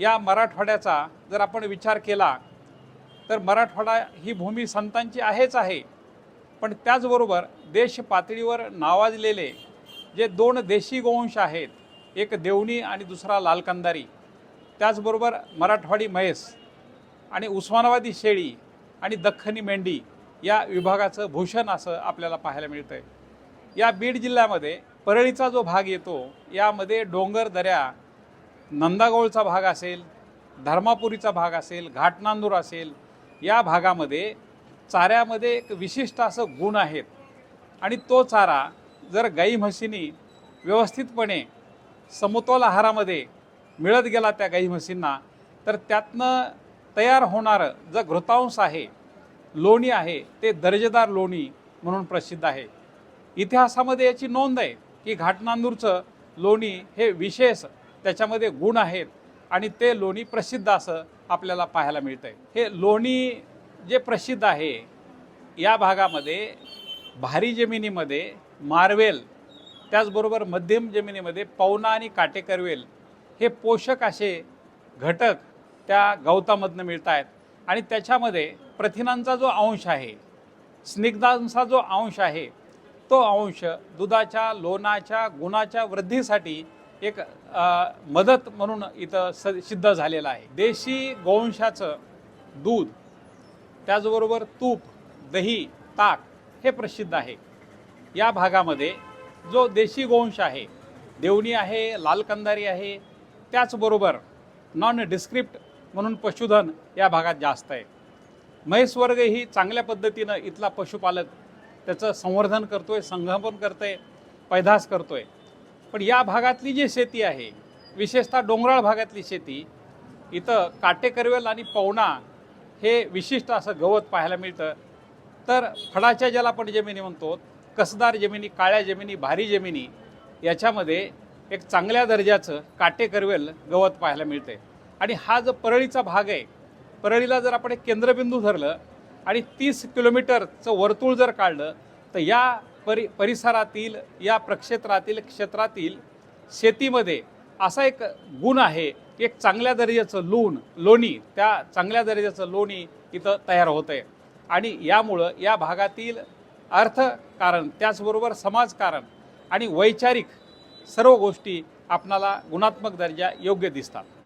या मराठवाड्याचा जर आपण विचार केला तर मराठवाडा ही भूमी संतांची आहेच आहे. पण त्याचबरोबर देश पातळीवर नावाजलेले जे दोन देशी गोवंश आहेत एक देवणी आणि दुसरा लालकंदारी त्याचबरोबर मराठवाडी म्हैस आणि उस्मानाबादी शेळी आणि दख्खनी मेंढी या विभागाचं भूषण असं आपल्याला पाहायला मिळतं आहे या बीड जिल्ह्यामध्ये परळीचा जो भाग येतो यामध्ये डोंगर दऱ्या नंदागोळचा भाग असेल धर्मापुरीचा भाग असेल घाटनांदूर असेल या भागामध्ये चाऱ्यामध्ये एक विशिष्ट असं गुण आहेत. आणि तो चारा जर गाई म्हशींनी व्यवस्थितपणे समतोल आहारामध्ये मिळत गेला त्या गाई म्हशींना तर त्यातनं तयार होणारं जर घृतांश आहे लोणी आहे ते दर्जेदार लोणी म्हणून प्रसिद्ध आहे. इतिहासामध्ये याची नोंद आहे की घाटनांदूरचं लोणी हे विशेष त्याच्यामध्ये गुण आहेत आणि ते लोणी प्रसिद्ध असं आपल्याला पाहायला मिळतं आहे हे लोणी जे प्रसिद्ध आहे या भागामध्ये भारी जमिनीमध्ये मार्वेल त्याचबरोबर मध्यम जमिनीमध्ये पवना आणि काटेकरवेल हे पोषक असे घटक त्या गवतामधनं मिळत आहेत आणि त्याच्यामध्ये प्रथिनांचा जो अंश आहे स्निग्धांचा जो अंश आहे तो अंश दुधाच्या लोणाच्या गुणाच्या वृद्धीसाठी एक मदत म्हणून इथं स सिद्ध झालेलं आहे. देशी गोवंशाचं दूध त्याचबरोबर तूप दही ताक हे प्रसिद्ध आहे. या भागामध्ये जो देशी गोवंश आहे देवणी आहे लाल कंदारी आहे त्याचबरोबर नॉन डिस्क्रिप्ट म्हणून पशुधन या भागात जास्त आहे. म्हैस वर्ग ही चांगल्या पद्धतीनं इथला पशुपालक त्याचं संवर्धन करतो आहे संगोपन आहे पैदास करतो आहे पण या भागातली जी शेती आहे विशेषतः डोंगराळ भागातली शेती इथं काटेकरवेल आणि पवना हे विशिष्ट असं गवत पाहायला मिळतं. तर फळाच्या ज्याला आपण जमिनी म्हणतो कसदार जमिनी काळ्या जमिनी भारी जमिनी याच्यामध्ये एक चांगल्या दर्जाचं काटेकरवेल गवत पाहायला मिळते आणि हा जो परळीचा भाग आहे परळीला जर आपण एक केंद्रबिंदू धरलं आणि तीस किलोमीटरचं वर्तुळ जर काढलं तर या परि परिसरातील या प्रक्षेत्रातील क्षेत्रातील शेतीमध्ये असा एक गुण आहे की एक चांगल्या दर्जाचं लोण लोणी त्या चांगल्या दर्जाचं लोणी इथं तयार होतं आहे आणि यामुळं या भागातील अर्थकारण त्याचबरोबर समाजकारण आणि वैचारिक सर्व गोष्टी आपणाला गुणात्मक दर्जा योग्य दिसतात.